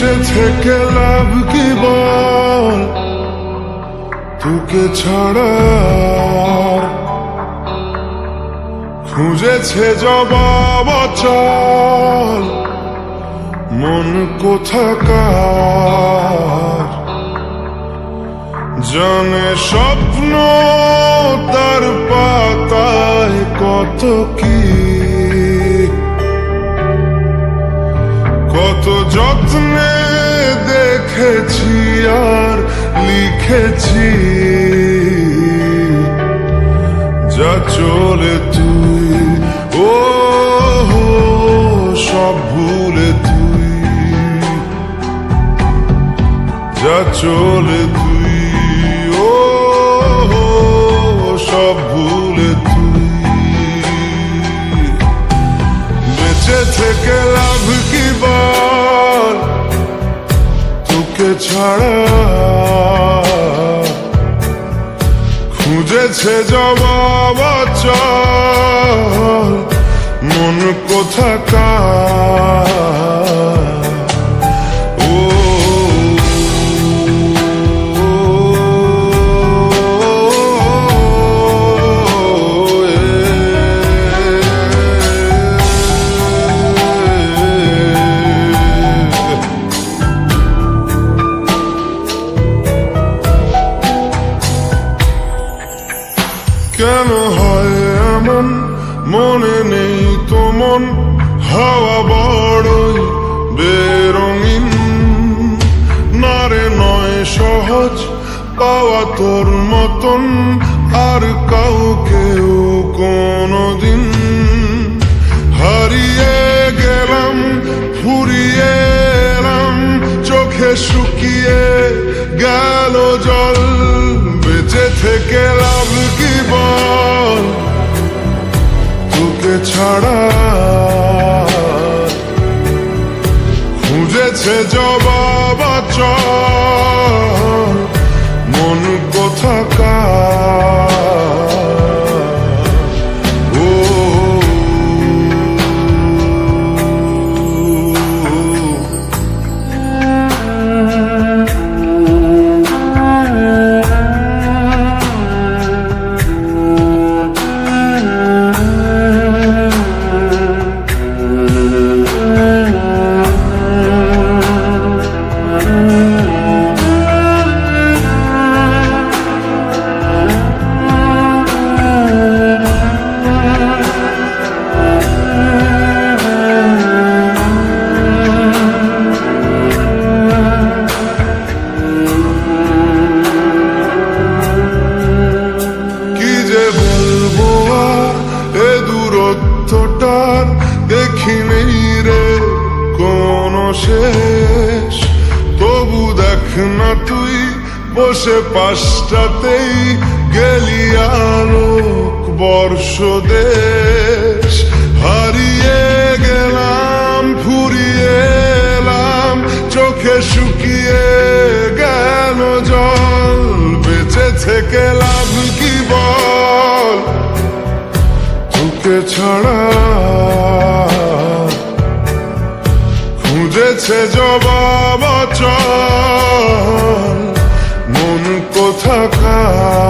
থেকে লাভ কি বল? তোকে ছাড়া খুঁজেছে জবাব চল মন কোথাকার? জানে স্বপ্ন তার পাতায় কত কি লিখেছি যা চলে তুই। ও সব ভুলে তুই। যা চলে তুই। ও সব ভুলে তুই। বেঁচে থেকে লাভ কি বল তোকে ছাড়া খুঁজেছে জবাব মন কোথাকার? কেন হয় এমন? মনে নেই তো মন। হাওয়া বড়ই বেরঙিন। নারে নয় সহজ, পাওয়া তোর মতন। আর কাউকেও কোনোদিন হারিয়ে গেলাম, ফুরিয়ে এলাম। চোখে শুকিয়ে গেল জল, বেঁচে থেকে লাভ কি? বল তোকে ছাড়া খুঁজেছে জবাব মন কোথাকার? দূরত্বটার দেখি নেই রে, কোনো শেষ। তবু দেখ না তুই, বসে পাশটাতেই গেলি আলোক বর্ষ দেশ হারিয়ে গেলাম, ফুরিয়ে এলাম, চোখে শুকিয়ে গেল জল, বেঁচে থেকে লাভ কি বল? ছাড়া চল মন কোথাকার?